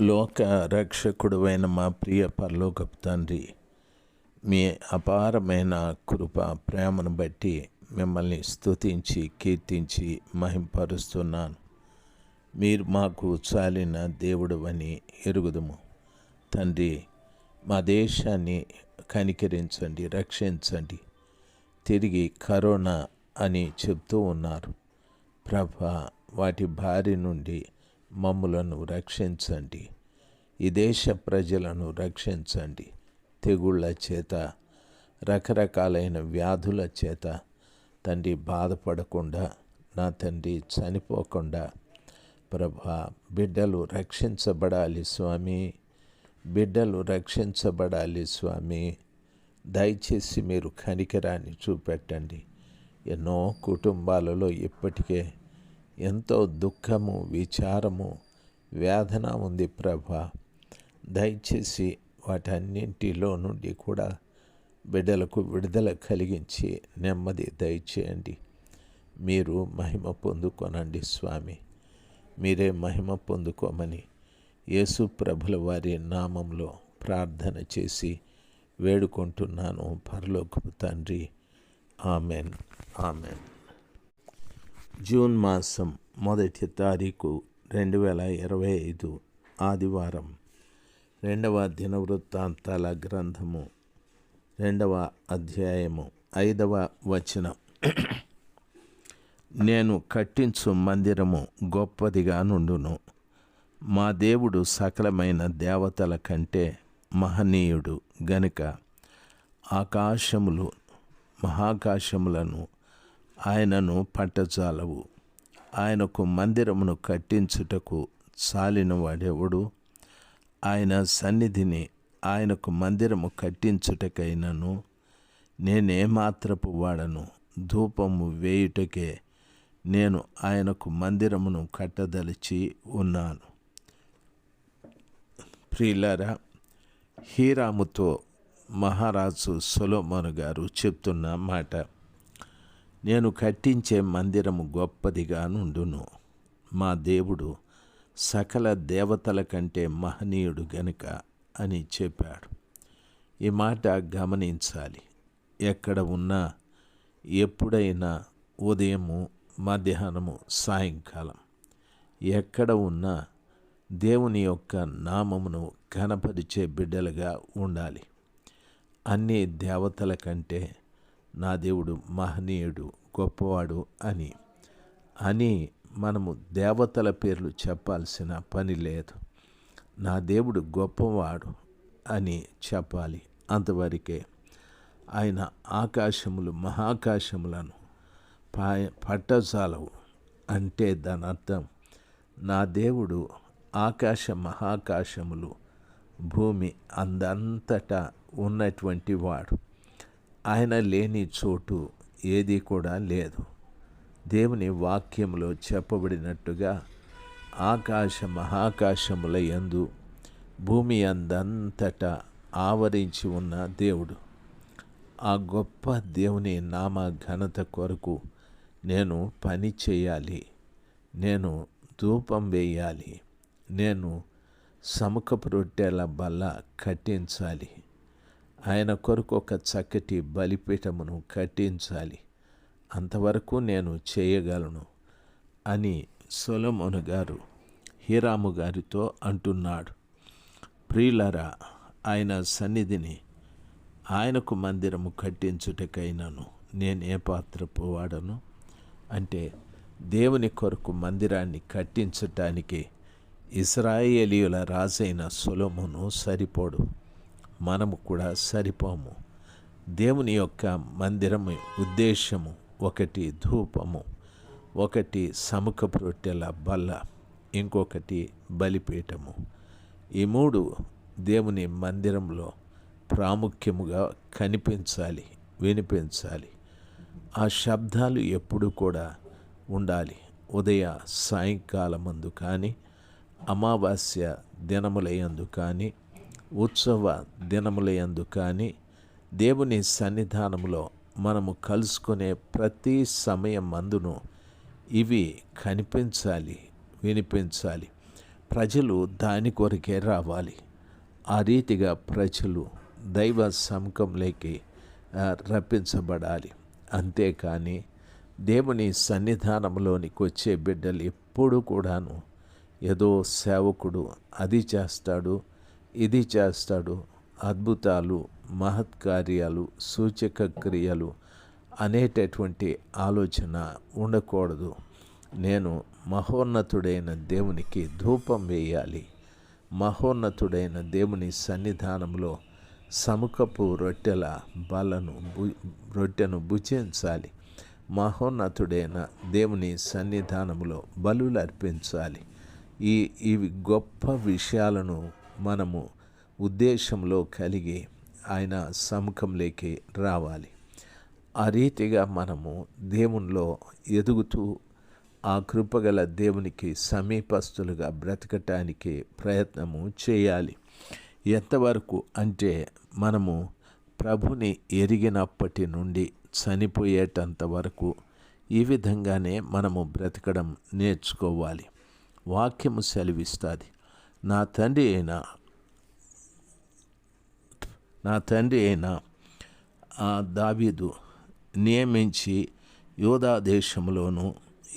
లోక రక్షకుడువైన మా ప్రియ పరలోకపు తండ్రి మీ అపారమైన కృప ప్రేమను బట్టి మిమ్మల్ని స్తుతించి కీర్తించి మహింపరుస్తున్నాను. మీరు మాకు చాలిన దేవుడు అని ఎరుగుదుము. తండ్రి మా దేశాన్ని కనికరించండి రక్షించండి. తిరిగి కరోనా అని చెప్తూ ఉన్నారు. ప్రభ వాటి బారి నుండి మమ్ములను రక్షించండి. ఈ దేశ ప్రజలను రక్షించండి. తెగుళ్ళ చేత రకరకాలైన వ్యాధుల చేత తండ్రి బాధపడకుండా నా తండ్రి చనిపోకుండా ప్రభా బిడ్డలు రక్షించబడాలి స్వామి. బిడ్డలు రక్షించబడాలి స్వామి. దయచేసి మీరు కనికరాన్ని చూపెట్టండి. ఎన్నో కుటుంబాలలో ఇప్పటికే ఎంతో దుఃఖము విచారము వేదన ఉంది ప్రభా. దయచేసి వాటన్నింటిలో నుండి కూడా బిడ్డలకు విడుదల కలిగించి నెమ్మది దయచేయండి. మీరు మహిమ పొందుకొనండి స్వామి. మీరే మహిమ పొందుకోమని యేసు ప్రభుల వారి నామంలో ప్రార్థన చేసి వేడుకుంటున్నాను పరలోకపు తండ్రి. ఆమెన్. ఆమెన్. జూన్ మాసం మొదటి తారీఖు రెండు వేల ఇరవై ఐదు ఆదివారం. రెండవ దినవృత్తాంతాల గ్రంథము. రెండవ అధ్యాయము. ఐదవ వచనం. నేను కట్టించు మందిరము గొప్పదిగా నుండును. మా దేవుడు సకలమైన దేవతల కంటే మహనీయుడు గనుక ఆకాశములు మహాకాశములను ఆయనను పట్టజాలవు. ఆయనకు మందిరమును కట్టించుటకు చాలిన వాడెవడు? ఆయన సన్నిధిని ఆయనకు మందిరము కట్టించుటకైనను నేనేమాత్రపు వాడను. ధూపము వేయుటకే నేను ఆయనకు మందిరమును కట్టదలిచి ఉన్నాను. ప్రియులారా హీరాముతో మహారాజు సొలోమోను గారు చెప్తున్న మాట నేను కట్టించే మందిరము గొప్పదిగా నుండును మా దేవుడు సకల దేవతల కంటే మహనీయుడు గనుక అని చెప్పాడు. ఈ మాట గమనించాలి. ఎక్కడ ఉన్నా ఎప్పుడైనా ఉదయము మధ్యాహ్నము సాయంకాలం ఎక్కడ ఉన్నా దేవుని యొక్క నామమును కనపరిచే బిడ్డలుగా ఉండాలి. అన్ని దేవతల కంటే నా దేవుడు మహనీయుడు గొప్పవాడు అని. అని మనము దేవతల పేర్లు చెప్పాల్సిన పని లేదు. నా దేవుడు గొప్పవాడు అని చెప్పాలి అంతవరకే. ఆయన ఆకాశములు మహాకాశములను పాయ పట్టజాలవు అంటే దాని అర్థం నా దేవుడు ఆకాశ మహాకాశములు భూమి అందంతటా ఉన్నటువంటి వాడు. ఆయన లేని చోటు ఏది కూడా లేదు. దేవుని వాక్యంలో చెప్పబడినట్టుగా ఆకాశ మహాకాశముల యందు భూమి అందంతటా ఆవరించి ఉన్న దేవుడు. ఆ గొప్ప దేవుని నామ ఘనత కొరకు నేను పని చేయాలి. నేను ధూపం వేయాలి. నేను సముఖపు రొట్టెల బల్ల కట్టించాలి. ఆయన కొరకు ఒక చక్కటి బలిపీఠమును కట్టించాలి. అంతవరకు నేను చేయగలను అని సొలమోను గారు హీరాము గారితో అంటున్నాడు. ప్రియులరా ఆయన సన్నిధిని ఆయనకు మందిరము కట్టించుటకైనాను నేను ఏ పాత్ర పోవాడను అంటే దేవుని కొరకు మందిరాన్ని కట్టించటానికి ఇస్రాయేలీయుల రాజైన సొలమును సరిపోడు. మనము కూడా సరిపోము. దేవుని యొక్క మందిరము ఉద్దేశము ఒకటి ధూపము ఒకటి సముఖపు రొట్టెల బల్ల ఇంకొకటి బలిపీఠము. ఈ మూడు దేవుని మందిరంలో ప్రాముఖ్యముగా కనిపించాలి వినిపించాలి. ఆ శబ్దాలు ఎప్పుడు కూడా ఉండాలి. ఉదయ సాయంకాలమందు కానీ అమావాస్య దినములయందు కానీ ఉత్సవ దినములయందు కానీ దేవుని సన్నిధానంలో మనము కలుసుకునే ప్రతి సమయం మందును ఇవి కనిపించాలి వినిపించాలి. ప్రజలు దాని కొరకే రావాలి. ఆ రీతిగా ప్రజలు దైవ సముఖంలోకి రప్పించబడాలి. అంతేకాని దేవుని సన్నిధానంలోనికి వచ్చే బిడ్డలు ఎప్పుడు కూడాను ఏదో సేవకుడు అది చేస్తాడు ఇది చేస్తాడు. అద్భుతాలు మహత్కార్యాలు సూచక క్రియలు అనేటటువంటి ఆలోచన ఉండకూడదు. నేను మహోన్నతుడైన దేవునికి ధూపం వేయాలి. మహోన్నతుడైన దేవుని సన్నిధానంలో సముఖపు రొట్టెల బలను భు రొట్టెను భుజించాలి. మహోన్నతుడైన దేవుని సన్నిధానంలో బలులు అర్పించాలి. ఈ ఇవి గొప్ప విషయాలను మనము ఉద్దేశంలో కలిగి ఆయన సముఖంలోకి రావాలి. ఆ రీతిగా మనము దేవునిలో ఎదుగుతూ ఆ కృపగల దేవునికి సమీపస్తులుగా బ్రతకటానికి ప్రయత్నము చేయాలి. ఎంతవరకు అంటే మనము ప్రభుని ఎరిగినప్పటి నుండి చనిపోయేటంత వరకు ఈ విధంగానే మనము బ్రతకడం నేర్చుకోవాలి. వాక్యము సెలవిస్తుంది. నా తండ్రి అయిన నా తండ్రి అయిన ఆ దావీదు నియమించి యోధా దేశంలోను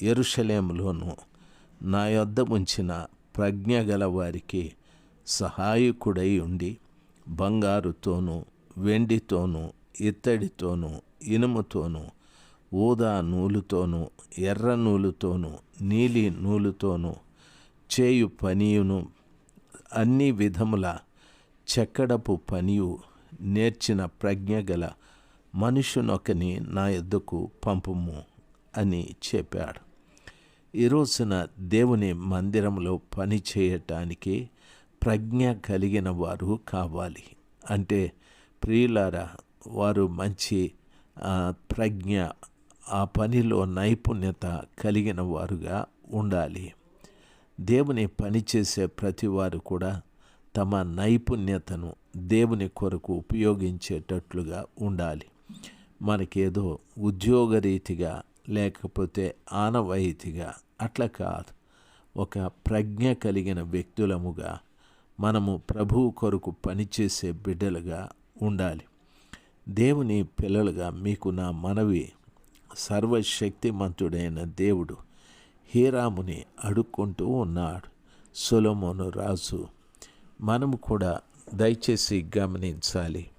ఎరుషలేములోను నా యొద్ద ఉంచిన ప్రజ్ఞ గల వారికి సహాయకుడై ఉండి బంగారుతోనూ వెండితోనూ ఇత్తడితోనూ ఇనుముతోనూ ఊదా నూలుతోనూ ఎర్ర నూలుతోనూ నీలి నూలుతోనూ చేయు పనియును అన్ని విధముల చెక్కడపు పనియు నేర్చిన ప్రజ్ఞ గల మనుషునొకని నా ఎద్దుకు పంపుము అని చెప్పాడు. ఈ రోజున దేవుని మందిరంలో పని చేయటానికి ప్రజ్ఞ కలిగిన వారు కావాలి. అంటే ప్రియులారా వారు మంచి ఆ, ప్రజ్ఞ ఆ పనిలో నైపుణ్యత కలిగిన వారుగా ఉండాలి. దేవుని పని చేసే ప్రతి వారు కూడా తమ నైపుణ్యతను దేవుని కొరకు ఉపయోగించేటట్లుగా ఉండాలి. మనకేదో ఉద్యోగరీతిగా లేకపోతే ఆనవాయితీగా అట్లా కాదు. ఒక ప్రజ్ఞ కలిగిన వ్యక్తులముగా మనము ప్రభువు కొరకు పనిచేసే బిడ్డలుగా ఉండాలి. దేవుని పిల్లలుగా మీకు నా మనవి సర్వశక్తిమంతుడైన దేవుడు హీరాముని అడుక్కుంటూ ఉన్నాడు. సొలమోను రాజు మనము కూడా దయచేసి గమనించాలి.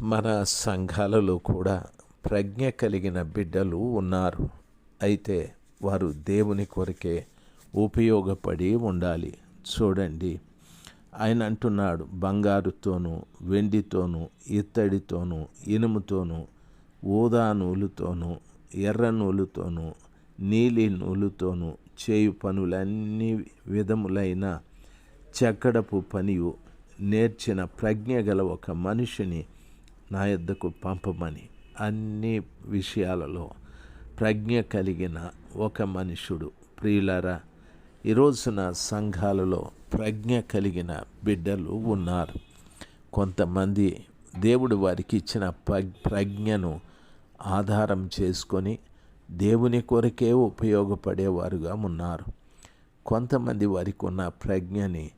మన సంఘాలలో కూడా ప్రజ్ఞ కలిగిన బిడ్డలు ఉన్నారు. అయితే వారు దేవుని కొరకే ఉపయోగపడి ఉండాలి. చూడండి ఆయన అంటున్నాడు బంగారుతోనూ వెండితోనూ ఇత్తడితోనూ ఇనుముతోనూ ఊదా నూలుతోనూ ఎర్ర నూలుతోనూ నీలి నూలుతోనూ చేయు పనులన్నీ విధములైన చెక్కడపు పనియు నేర్చిన ప్రజ్ఞ గల ఒక మనిషిని నా యొద్దకు పంపమని అన్ని విషయాలలో ప్రజ్ఞ కలిగిన ఒక మనుషుడు. ప్రియులరా ఈ రోజున సంఘాలలో ప్రజ్ఞ కలిగిన బిడ్డలు ఉన్నారు. కొంతమంది దేవుడు వారికి ఇచ్చిన ప్రజ్ఞను ఆధారం చేసుకొని దేవుని కొరకే ఉపయోగపడేవారుగా ఉన్నారు కొంతమంది వారికి ఉన్న ప్రజ్ఞని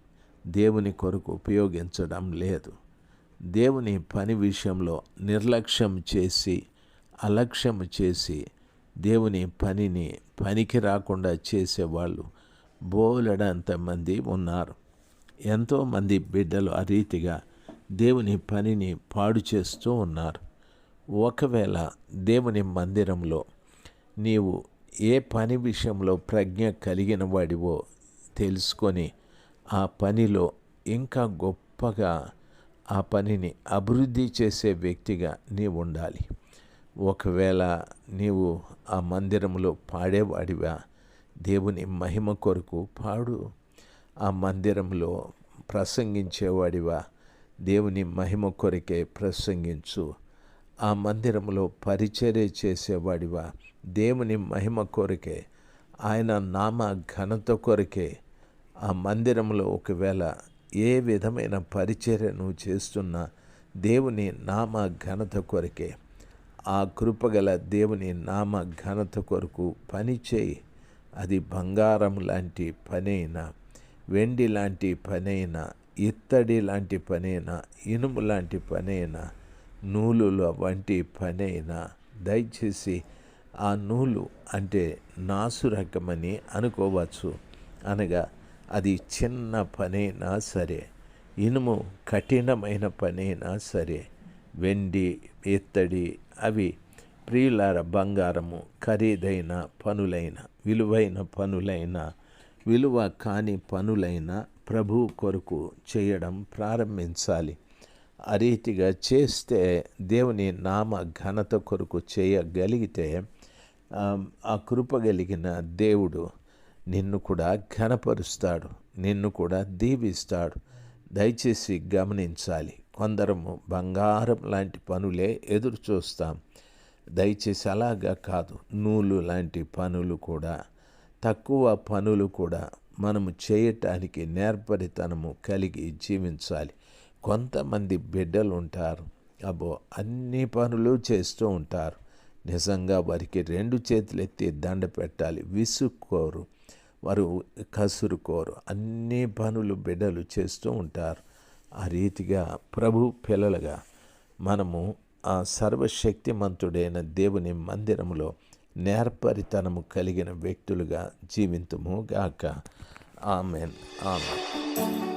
దేవుని కొరకు ఉపయోగించడం లేదు. దేవుని పని విషయంలో నిర్లక్ష్యం చేసి అలక్ష్యం చేసి దేవుని పనిని పనికి రాకుండా చేసేవాళ్ళు బోలెడంతమంది ఉన్నారు. ఎంతోమంది బిడ్డలు ఆ రీతిగా దేవుని పనిని పాడు చేస్తూ ఉన్నారు. ఒకవేళ దేవుని మందిరంలో నీవు ఏ పని విషయంలో ప్రజ్ఞ కలిగిన వాడివో తెలుసుకొని ఆ పనిలో ఇంకా గొప్పగా ఆ పనిని అభివృద్ధి చేసే వ్యక్తిగా నీవు ఉండాలి. ఒకవేళ నీవు ఆ మందిరంలో పాడేవాడివా? దేవుని మహిమ కొరకు పాడు. ఆ మందిరంలో ప్రసంగించేవాడివా? దేవుని మహిమ కొరకే ప్రసంగించు. ఆ మందిరంలో పరిచర్య చేసేవాడివా? దేవుని మహిమ కొరకే ఆయన నామ ఘనత కొరకే ఆ మందిరంలో ఒకవేళ ఏ విధమైన పరిచర్య నువ్వు చేస్తున్నా దేవుని నామ ఘనత కొరకే. ఆ కృపగల దేవుని నామ ఘనత కొరకు పని చేయి. అది బంగారం లాంటి పనైనా వెండి లాంటి పనైనా ఇత్తడి లాంటి పనైనా ఇనుము లాంటి పనైనా నూలుల వంటి పనైనా దయచేసి ఆ నూలు అంటే నాసు రకమని అనుకోవచ్చు. అనగా అది చిన్న పనైనా సరే ఇనుము కఠినమైన పనైనా సరే వెండి ఇత్తడి అవి ప్రియులార బంగారము ఖరీదైన పనులైన విలువైన పనులైన విలువ కాని పనులైన ప్రభు కొరకు చేయడం ప్రారంభించాలి. ఆ రీతిగా చేస్తే దేవుని నామ ఘనత కొరకు చేయగలిగితే ఆ కృప కలిగిన దేవుడు నిన్ను కూడా ఘనపరుస్తాడు నిన్ను కూడా దీవిస్తాడు. దయచేసి గమనించాలి. కొందరము బంగారం లాంటి పనులే ఎదురు చూస్తాం. దయచేసి అలాగా కాదు. నూలు లాంటి పనులు కూడా తక్కువ పనులు కూడా మనము చేయటానికి నేర్పరితనము కలిగి జీవించాలి. కొంతమంది బిడ్డలు ఉంటారు అబ్బో అన్ని పనులు చేస్తూ ఉంటారు. నిజంగా వారికి రెండు చేతులు ఎత్తి దండ పెట్టాలి. విసుక్కోరు. వారు కసురుకోరు. అన్ని పనులు బిడ్డలు చేస్తూ ఉంటారు. ఆ రీతిగా ప్రభు పిల్లలుగా మనము ఆ సర్వశక్తిమంతుడైన దేవుని మందిరములో నేర్పరితనము కలిగిన వ్యక్తులుగా జీవింతుము గాక. ఆమెన్. ఆమెన్.